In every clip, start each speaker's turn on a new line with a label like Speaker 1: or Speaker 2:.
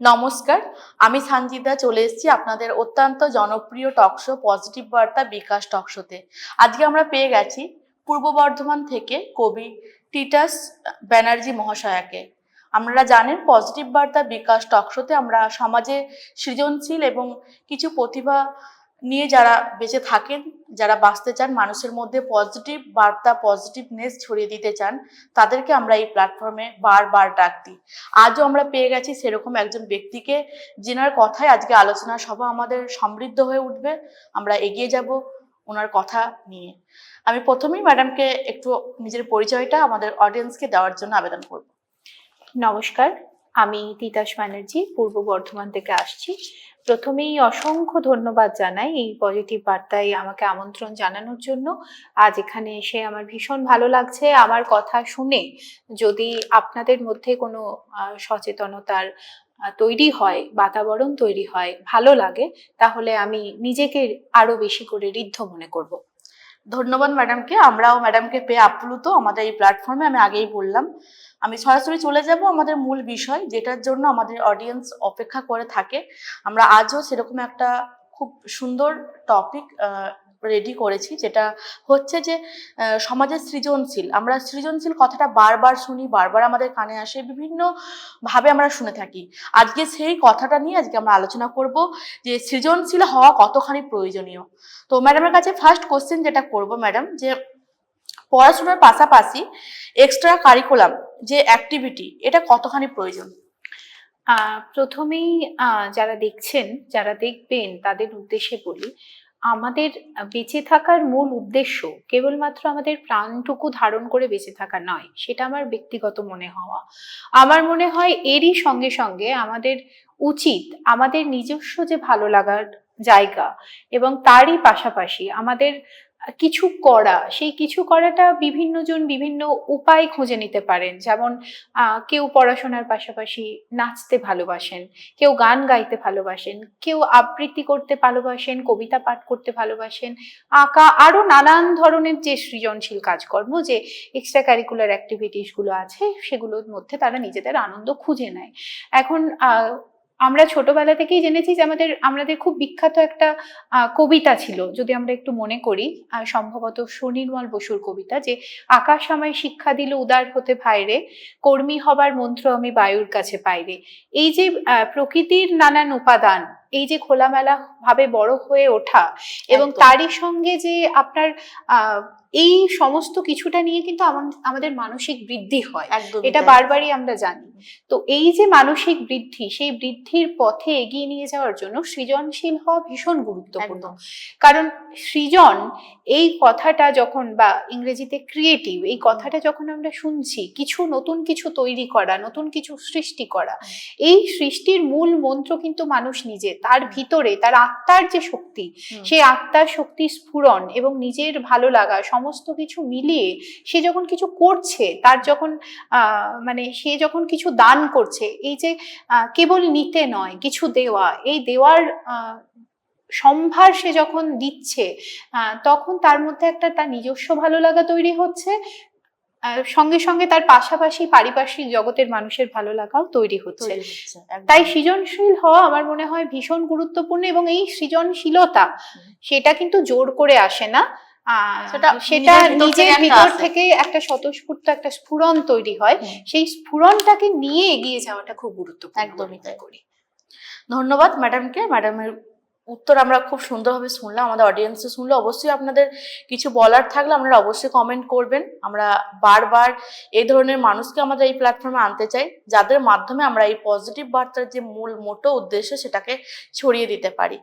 Speaker 1: নমস্কার, আমি সানজিদা চলে এসেছি আপনাদের অত্যন্ত জনপ্রিয় টকশো পজিটিভ বার্তা বিকাশ টকশোতে আজকে আমরা পেয়ে গেছি পূর্ব বর্ধমান থেকে কবি টিটাস ব্যানার্জি মহাশয়াকে। আমরা জানেন পজিটিভ বার্তা বিকাশ টকশোতে আমরা সমাজে সৃজনশীল এবং কিছু প্রতিভা নিয়ে যারা বেঁচে থাকেন, যারা বাঁচতে চান, মানুষের মধ্যে পজিটিভ বার্তা পজিটিভনেস ছড়িয়ে দিতে চান, তাদেরকে আমরা এই প্ল্যাটফর্মে বারবার ডাক দিই আজও আমরা পেয়ে গেছি সেরকম একজন ব্যক্তিকে, যেনার কথায় আজকে আলোচনা সভা আমাদের সমৃদ্ধ হয়ে উঠবে। আমরা এগিয়ে যাব ওনার কথা নিয়ে। আমি প্রথমেই ম্যাডামকে একটু নিজের পরিচয়টা আমাদের অডিয়েন্সকে দেওয়ার জন্য আবেদন করব।
Speaker 2: নমস্কার, আমি তিতাস ব্যানার্জি, পূর্ব বর্ধমান থেকে আসছি। প্রথমেই অসংখ্য ধন্যবাদ জানাই এই পজিটিভ বার্তায় আমাকে আমন্ত্রণ জানানোর জন্য। আজ এখানে এসে আমার ভীষণ ভালো লাগছে। আমার কথা শুনে যদি আপনাদের মধ্যে কোনো সচেতনতার তৈরি হয়, বাতাবরণ তৈরি হয়, ভালো লাগে, তাহলে আমি নিজেকে আরও বেশি করে ঋদ্ধ মনে করব।
Speaker 1: ধন্যবাদ ম্যাডামকে আমরাও ম্যাডামকে পেয়ে আপ্লুত। আমাদের এই প্ল্যাটফর্মে আমি আগেই বললাম। আমি সরাসরি চলে যাব আমাদের মূল বিষয়, যেটার জন্য আমাদের অডিয়েন্স অপেক্ষা করে থাকে। আমরা আজও সেরকম একটা খুব সুন্দর টপিক রেডি করেছি, যেটা হচ্ছে যে সমাজের সৃজনশীল। আমরা সৃজনশীল কথাটা বারবার শুনি, বারবার আমাদের কানে আসে, বিভিন্ন ভাবে আমরা শুনে থাকি। আজকে সেই কথাটা নিয়ে আজকে আমরা আলোচনা করব যে, সৃজনশীল হওয়া কতখানি প্রয়োজনীয়। তো ম্যাডামের কাছে ফার্স্ট কোশ্চেন যেটা করব ম্যাডাম যে পড়াশোনার পাশাপাশি এক্সট্রা কারিকুলাম যে অ্যাক্টিভিটি এটা কতখানি প্রয়োজন?
Speaker 2: প্রথমেই যারা দেখছেন, যারা দেখবেন, তাদের উদ্দেশ্যে বলি আমাদের বেঁচে থাকার মূল উদ্দেশ্য কেবলমাত্র আমাদের প্রাণটুকু ধারণ করে বেঁচে থাকা নয়, সেটা আমার ব্যক্তিগত মনে হওয়া। আমার মনে হয় এরই সঙ্গে সঙ্গে আমাদের উচিত আমাদের নিজস্ব যে ভালো লাগার জায়গা এবং তারই পাশাপাশি আমাদের কিছু করা, সেই কিছু করাটা বিভিন্ন জন বিভিন্ন উপায় খুঁজে নিতে পারেন। যেমন কেউ পড়াশোনার পাশাপাশি নাচতে ভালোবাসেন, কেউ গান গাইতে ভালোবাসেন, কেউ আবৃত্তি করতে ভালোবাসেন, কবিতা পাঠ করতে ভালোবাসেন, আঁকা আরও নানান ধরনের যে সৃজনশীল কাজকর্ম যে এক্সট্রা কারিকুলার অ্যাক্টিভিটিসগুলো আছে, সেগুলোর মধ্যে তারা নিজেদের আনন্দ খুঁজে নেয়। এখন আমরা ছোটবেলা থেকেই জেনেছি যে আমাদের আমাদের খুব বিখ্যাত একটা কবিতা ছিল। যদি আমরা একটু মনে করি সম্ভবত সুনির্মল বসুর কবিতা যে আকাশ আমায় শিক্ষা দিল উদার হতে ভাইরে কর্মী হবার মন্ত্র আমি বায়ুর কাছে পাইরে এই যে আহ, প্রকৃতির নানান উপাদান এই যে খোলামেলা ভাবে বড় হয়ে ওঠা এবং তারই সঙ্গে যে আপনার আহ, এই সমস্ত কিছুটা নিয়ে কিন্তু আমাদের মানসিক বৃদ্ধি হয়। এটা বারবারই আমরা জানি। তো এই যে মানসিক বৃদ্ধি সেই বৃদ্ধির পথে এগিয়ে নিয়ে যাওয়ার জন্য সৃজনশীল হওয়া ভীষণ গুরুত্বপূর্ণ। কারণ সৃজন এই কথাটা যখন বা ইংরেজিতে ক্রিয়েটিভ এই কথাটা যখন আমরা শুনছি কিছু নতুন কিছু তৈরি করা নতুন কিছু সৃষ্টি করা এই সৃষ্টির মূল মন্ত্র কিন্তু মানুষ নিজে তার ভিতরে তার আত্মার যে শক্তি সেই আত্মার শক্তি স্ফুরণ এবং নিজের ভালো লাগা সমস্ত কিছু মিলিয়ে সে যখন কিছু করছে তার যখন আহ, মানে সে যখন কিছু দান করছে এই যে কেবল নিতে নয় কিছু দেওয়া এই দেওয়ার সম্ভার সে যখন দিচ্ছে তখন তার মধ্যে একটা তার নিজস্ব ভালো লাগা তৈরি হচ্ছে সঙ্গে সঙ্গে তার পাশাপাশি পারিপার্শ্বিক জগতের মানুষের ভালো লাগাও তৈরি হচ্ছে। তাই সৃজনশীল হওয়া আমার মনে হয় ভীষণ গুরুত্বপূর্ণ এবং এই সৃজনশীলতা সেটা কিন্তু জোর করে আসে না।
Speaker 1: সেটা
Speaker 2: সেটা
Speaker 1: নিজের ভিতর থেকে একটা
Speaker 2: স্বতঃস্ফূর্ত একটা স্ফুরণ তৈরি হয়। সেই স্ফুরণটাকে নিয়ে এগিয়ে যাওয়াটা খুব গুরুত্বপূর্ণ
Speaker 1: একদমই তাই।
Speaker 2: করি।
Speaker 1: ধন্যবাদ ম্যাডামকে। ম্যাডামের উত্তর আমরা খুব সুন্দরভাবে শুনলাম, আমাদের অডিয়েন্সে শুনলো। অবশ্যই আপনাদের কিছু বলার থাকলে আপনারা অবশ্যই কমেন্ট করবেন। আমরা বারবার এই ধরনের মানুষকে আমাদের এই প্ল্যাটফর্মে আনতে চাই, যাদের মাধ্যমে আমরা এই পজিটিভ বার্তার যে মূল মোটো উদ্দেশ্য সেটাকে ছড়িয়ে দিতে পারি।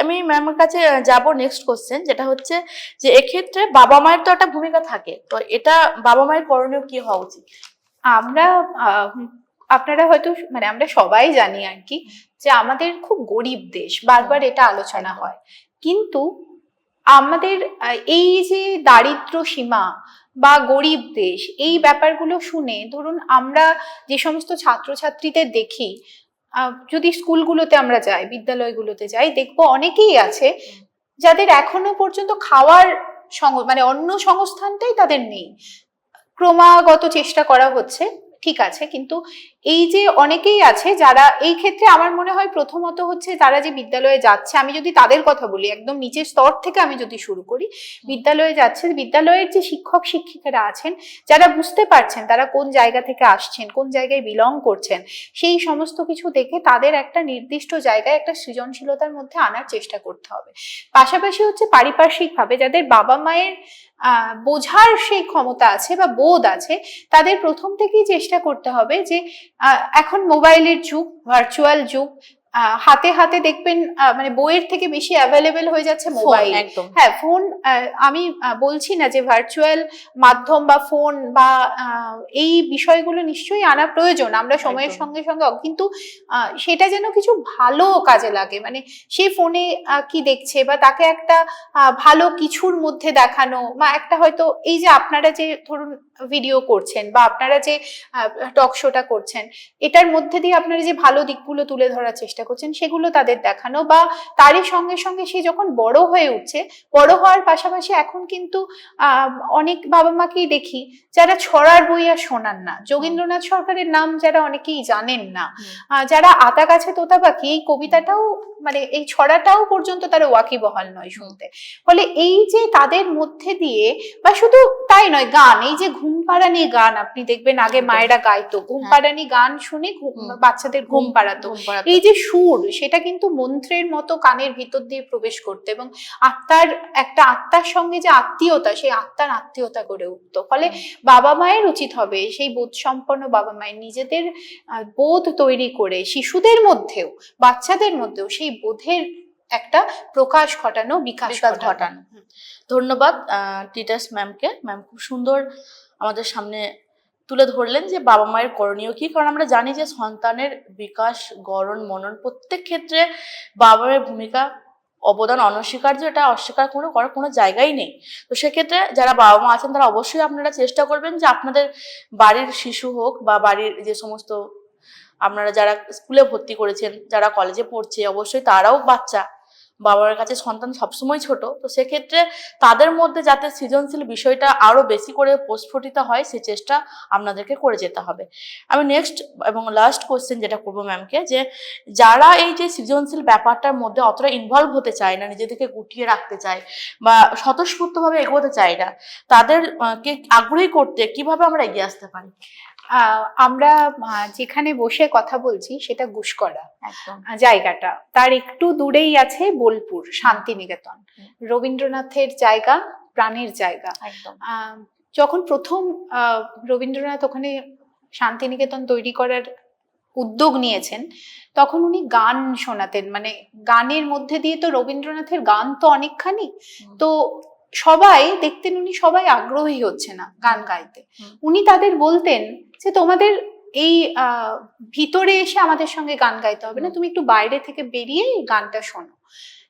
Speaker 1: আমি ম্যামের কাছে যাব নেক্সট কোশ্চেন যেটা হচ্ছে যে এক্ষেত্রে বাবা মায়ের তো একটা ভূমিকা থাকে। তো এটা বাবা মায়ের করণীয় কি হওয়া উচিত?
Speaker 2: আমরা আপনারা হয়তো মানে আমরা সবাই জানি আর কি, যে আমাদের খুব গরিব দেশ, বারবার এটা আলোচনা হয়। কিন্তু আমাদের এই যে দারিদ্র সীমা বা গরিব দেশ, এই ব্যাপারগুলো শুনে ধরুন আমরা যে সমস্ত ছাত্রছাত্রীদের দেখি যদি স্কুলগুলোতে আমরা যাই, বিদ্যালয়গুলোতে যাই, দেখব অনেকেই আছে যাদের এখনও পর্যন্ত খাওয়ার মানে অন্য সংস্থানটাই তাদের নেই। ক্রমাগত চেষ্টা করা হচ্ছে, ঠিক আছে, কিন্তু এই যে অনেকেই আছে যারা এই ক্ষেত্রে আমার মনে হয় প্রথমত হচ্ছে তারা যে বিদ্যালয়ে যাচ্ছে, আমি যদি তাদের কথা বলি, একদম নিচের স্তর থেকে আমি যদি শুরু করি, বিদ্যালয়ে যাচ্ছে বিদ্যালয়ের যে শিক্ষক শিক্ষিকারা আছেন, যারা বুঝতে পারছেন তারা কোন জায়গা থেকে আসছেন, কোন জায়গায় বিলং করছেন, সেই সমস্ত কিছু দেখে তাদের একটা নির্দিষ্ট জায়গায় একটা সৃজনশীলতার মধ্যে আনার চেষ্টা করতে হবে। পাশাপাশি হচ্ছে পারিপার্শ্বিকভাবে যাদের বাবা মায়ের বোঝার সেই ক্ষমতা আছে বা বোধ আছে, তাদের প্রথম থেকেই চেষ্টা করতে হবে যে এখন মোবাইলের যুগ ভার্চুয়াল যুগ হাতে হাতে দেখবেন মানে বইয়ের থেকে বেশি অ্যাভেলেবেল হয়ে যাচ্ছে মোবাইল হ্যাঁ ফোন আমি বলছি না যে ভার্চুয়াল মাধ্যম বা ফোন বা এই বিষয়গুলো নিশ্চয়ই আনা প্রয়োজন। আমরা সময়ের সঙ্গে সঙ্গে কিন্তু সেটা যেন কিছু ভালো কাজে লাগে। মানে সে ফোনে কি দেখছে বা তাকে একটা ভালো কিছুর মধ্যে দেখানো বা একটা হয়তো এই যে আপনারা যে ধরুন ভিডিও করছেন বা আপনারা যে টক শোটা করছেন, এটার মধ্যে দিয়ে আপনারা যে ভালো দিকগুলো তুলে ধরার চেষ্টা করছেন সেগুলো তাদের দেখানো বা তারই সঙ্গে সঙ্গে সে যখন বড় হয়ে উঠছে, বড় হওয়ার পাশাপাশি এখন কিন্তু অনেক বাবা মাকেই দেখি যারা ছড়ার বই আর শোনান না। যোগীন্দ্রনাথ সরকারের নাম যারা অনেকেই জানেন না যারা আতা গাছে তোতা পাখি এই কবিতাটাও মানে এই ছড়াটাও পর্যন্ত তারা ওয়াকিবহাল নয় শুনতে। ফলে এই যে তাদের মধ্যে দিয়ে বা শুধু তাই নয়, গান, এই যে ঘুম পাড়ানি গান আপনি দেখবেন আগে মায়েরা গাইতো। ঘুম
Speaker 1: হ্যাঁ।
Speaker 2: পাড়ানি গান শুনে ঘুম- বাচ্চাদের ঘুম পাড়াতো। এই যে সুর সেটা কিন্তু মন্ত্রের মতো কানের ভিতর দিয়ে প্রবেশ করতো এবং আত্মার একটা আত্মার সঙ্গে যে আত্মীয়তা সেই আত্মার আত্মীয়তা গড়ে উঠতো। ফলে বাবা মায়ের উচিত হবে সেই বোধ সম্পন্ন বাবা মায়ের নিজেদের বোধ তৈরি করে শিশুদের মধ্যেও বাচ্চাদের মধ্যেও সেই বোধের একটা প্রকাশ ঘটানো বিকাশ ঘটানো।
Speaker 1: ধন্যবাদ টিটাস ম্যামকে। ম্যাম খুব সুন্দর আমাদের সামনে তুলে ধরলেন যে বাবা মায়ের করণীয় কি? কারণ আমরা জানি যে সন্তানের বিকাশ, গড়ন, মনন প্রত্যেক ক্ষেত্রে বাবা মায়ের ভূমিকা, অবদান অনস্বীকার্য, এটা অস্বীকার কোনো করার কোনো জায়গাই নেই। তো সেক্ষেত্রে যারা বাবা মা আছেন, তারা অবশ্যই আপনারা চেষ্টা করবেন যে আপনাদের বাড়ির শিশু হোক বা বাড়ির যে সমস্ত আপনারা যারা স্কুলে ভর্তি করেছেন, যারা কলেজে পড়ছে, অবশ্যই তারাও বাচ্চা বাবার কাছে সন্তান সবসময় ছোট, তো সেক্ষেত্রে তাদের মধ্যে যাতে সৃজনশীল বিষয়টা আরও বেশি করে প্রস্ফুটিত হয়, সে চেষ্টা আপনাদেরকে করে যেতে হবে। আমি নেক্সট এবং লাস্ট কোশ্চেন যেটা করব ম্যামকে যে যারা এই যে সৃজনশীল ব্যাপারটার মধ্যে অতটা ইনভলভ হতে চায় না, নিজেদেরকে গুটিয়ে রাখতে চায় বা স্বতঃস্ফূর্তভাবে এগোতে চায় না তাদেরকে আগ্রহী করতে কীভাবে আমরা এগিয়ে আসতে পারি?
Speaker 2: আমরা যেখানে বসে কথা বলছি সেটা গুসকরা জায়গাটা। তার একটু দূরেই আছে বোলপুর শান্তিনিকেতন। রবীন্দ্রনাথের জায়গা প্রাণের জায়গা। যখন প্রথম আহ, রবীন্দ্রনাথ ওখানে শান্তিনিকেতন তৈরি করার উদ্যোগ নিয়েছেন তখন উনি গান শোনাতেন। মানে গানের মধ্যে দিয়ে তো রবীন্দ্রনাথের গান তো অনেকখানি। তো সবাই দেখতেন উনি সবাই আগ্রহী হচ্ছে না গান গাইতে। উনি তাদের বলতেন যে তোমাদের এই ভিতরে এসে আমাদের সঙ্গে গান গাইতে হবে না তুমি একটু বাইরে থেকে বেরিয়ে গানটা শোনো।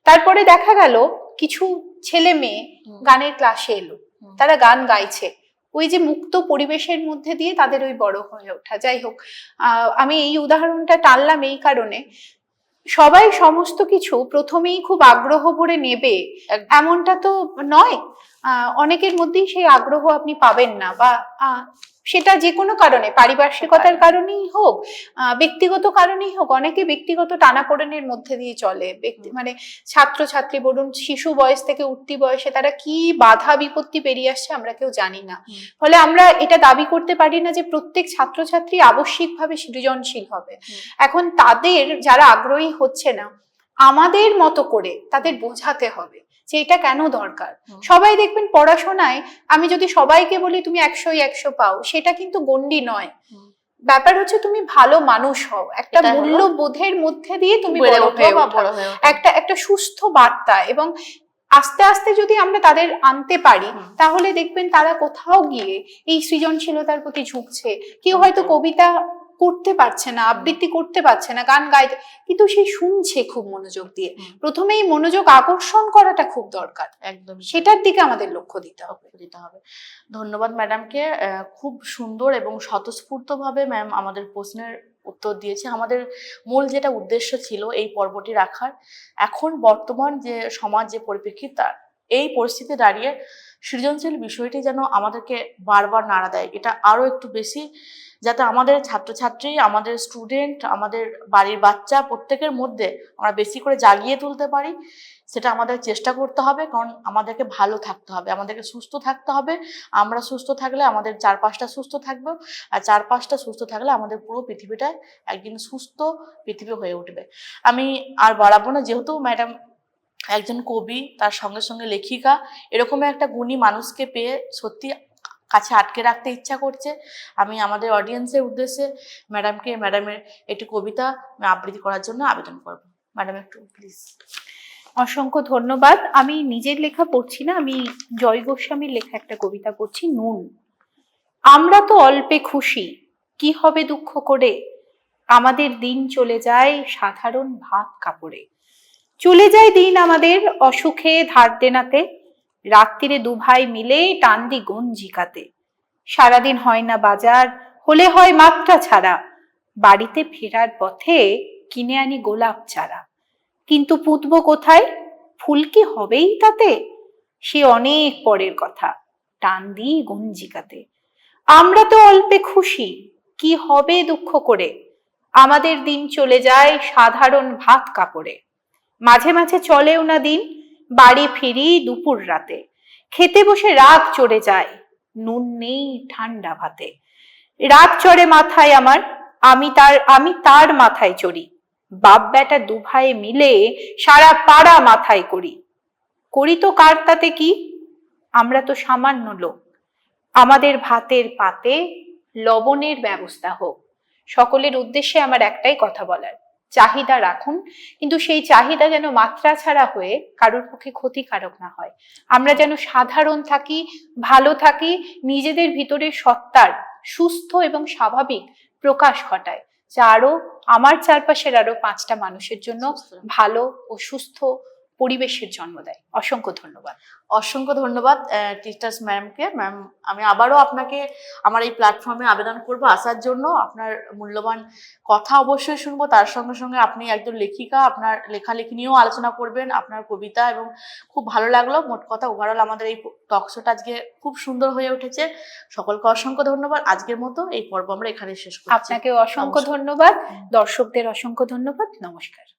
Speaker 2: তারপরে দেখা গেল কিছু ছেলে মেয়ে গানের ক্লাসে এলো। তারা গান গাইছে। ওই যে মুক্ত পরিবেশের মধ্যে দিয়ে তাদের ওই বড় হয়ে ওঠা। যাই হোক আহ, আমি এই উদাহরণটা টানলাম এই কারণে। সবাই সমস্ত কিছু প্রথমেই খুব আগ্রহ করে নেবে এমনটা তো নয়। অনেকের মধ্যেই সেই আগ্রহ আপনি পাবেন না বা সেটা যে কোনো কারণে পারিপার্শ্বিকতার কারণেই হোক আহ, ব্যক্তিগত কারণেই হোক অনেকে ব্যক্তিগত টানাপোড়েনের মধ্যে দিয়ে চলে। ব্যক্তি মানে ছাত্রছাত্রী বলুন শিশু বয়স থেকে উঠতি বয়সে তারা কি বাধা বিপত্তি পেরিয়ে আসছে আমরা কেউ জানি না। ফলে আমরা এটা দাবি করতে পারি না যে প্রত্যেক ছাত্রছাত্রী আবশ্যিকভাবে সৃজনশীল হবে। এখন তাদের যারা আগ্রহী হচ্ছে না আমাদের মতো করে তাদের বোঝাতে হবে। যে এটা কেন দরকার? সবাই দেখবেন পড়াশোনায় আমি যদি সবাইকে বলি তুমি একশো একশো পাও সেটা কিন্তু গন্ডি নয়। ব্যাপার হচ্ছে তুমি ভালো মানুষ হও। একটা মূল্যবোধের মধ্যে দিয়ে তুমি। একটা একটা সুস্থ বার্তা এবং আস্তে আস্তে যদি আমরা তাদের আনতে পারি তাহলে দেখবেন তারা কোথাও গিয়ে এই সৃজনশীলতার প্রতি ঝুঁকছে। কেউ হয়তো কবিতা করতে পারছে না আবৃত্তি করতে পারছে না গান গাইতে কিন্তু সে শুনছে খুব মনোযোগ দিয়ে। প্রথমেই মনোযোগ আকর্ষণ করাটা খুব দরকার।
Speaker 1: একদম
Speaker 2: সেটার দিকে আমাদের লক্ষ্য দিতে হবে।
Speaker 1: দিতে হবে। ধন্যবাদ ম্যাডামকে। খুব সুন্দর এবং স্বতঃস্ফূর্তভাবে ম্যাম আমাদের প্রশ্নের উত্তর দিয়েছে। আমাদের মূল যেটা উদ্দেশ্য ছিল এই পর্বটি রাখার এখন বর্তমান যে সমাজ যে পরিপ্রেক্ষিত তার এই পরিস্থিতি দাঁড়িয়ে সৃজনশীল বিষয়টি যেন আমাদেরকে বারবার নাড়া দেয় এটা আরও একটু বেশি যাতে আমাদের ছাত্রছাত্রী, আমাদের স্টুডেন্ট আমাদের বাড়ির বাচ্চা প্রত্যেকের মধ্যে আমরা বেশি করে জাগিয়ে তুলতে পারি, সেটা আমাদের চেষ্টা করতে হবে। কারণ আমাদেরকে ভালো থাকতে হবে, আমাদেরকে সুস্থ থাকতে হবে। আমরা সুস্থ থাকলে আমাদের চারপাশটা সুস্থ থাকবে আর চারপাশটা সুস্থ থাকলে আমাদের পুরো পৃথিবীটা একদিন সুস্থ পৃথিবী হয়ে উঠবে। আমি আর বাড়াবো না, যেহেতু ম্যাডাম একজন কবি, তার সঙ্গে সঙ্গে লেখিকা এরকম একটা গুণী মানুষকে পেয়ে সত্যি কাছে আটকে রাখতে ইচ্ছা করছে। আমি আমাদের অডিয়েন্সের উদ্দেশ্যে ম্যাডামকে ম্যাডামের একটি কবিতা আবৃত্তি করার জন্য আবেদন করব। ম্যাডাম একটু প্লিজ
Speaker 2: অসংখ্য ধন্যবাদ। আমি নিজের লেখা পড়ছি না, আমি জয় গোস্বামীর লেখা একটা কবিতা পড়ছি, নুন। আমরা তো অল্পে খুশি, কি হবে দুঃখ করে? আমাদের দিন চলে যায় সাধারণ ভাত কাপড়ে। চলে যায় দিন আমাদের অসুখে ধার দেনাতে রাত্রিরে দুভাই মিলে টান্দি গঞ্জিকাতে সারাদিন হয় না বাজার, হলে হয় মাত্রা ছাড়া। বাড়িতে ফেরার পথে কিনে আনি গোলাপ চারা। কিন্তু পুতব কোথায়? ফুল কি হবেই তাতে? সে অনেক পরের কথা, টান দিই গঞ্জিকাতে আমরা তো অল্পে খুশি, কি হবে দুঃখ করে? আমাদের দিন চলে যায় সাধারণ ভাত কাপড়ে। মাঝে মাঝে চলেও না দিন বাড়ি ফিরি দুপুর রাতে। খেতে বসে রাত চড়ে যায়। নুন নেই ঠান্ডা ভাতে। রাত চড়ে মাথায় আমার, আমি তার আমি তার মাথায় চড়ি। বাপ বেটা দু ভাই মিলে সারা পাড়া মাথায় করি। করি তো কার তাতে কি? আমরা তো সামান্য লোক। আমাদের ভাতের পাতে লবণের ব্যবস্থা হোক। সকলের উদ্দেশ্যে আমার একটাই কথা বলার। চাহিদা রাখুন। কিন্তু সেই চাহিদা যেন মাত্রা ছাড়া হয়ে কারোর পক্ষে ক্ষতিকারক না হয়। আমরা যেন সাধারণ থাকি ভালো থাকি নিজেদের ভিতরে সত্তার সুস্থ এবং স্বাভাবিক প্রকাশ ঘটায় যা আরও আমার চারপাশের আরও পাঁচটা মানুষের জন্য ভালো ও সুস্থ পরিবেশের জন্ম দেয়। অসংখ্য ধন্যবাদ।
Speaker 1: অসংখ্য ধন্যবাদ টিচার্স ম্যামকে ম্যাম আমি আবারও আপনাকে আমার এই প্ল্যাটফর্মে আবেদন করব। আসার জন্য আপনার মূল্যবান কথা অবশ্যই শুনব। তার সঙ্গে সঙ্গে আপনি একজন লেখিকা আপনার লেখালেখি নিয়েও আলোচনা করবেন আপনার কবিতা এবং খুব ভালো লাগল। মোট কথা ওভারঅল আমাদের এই টক শোটা আজকে খুব সুন্দর হয়ে উঠেছে। সকলকে অসংখ্য ধন্যবাদ। আজকের মতো এই পর্ব আমরা এখানে শেষ করছি।
Speaker 2: আপনাকে অসংখ্য ধন্যবাদ। দর্শকদের অসংখ্য ধন্যবাদ। নমস্কার।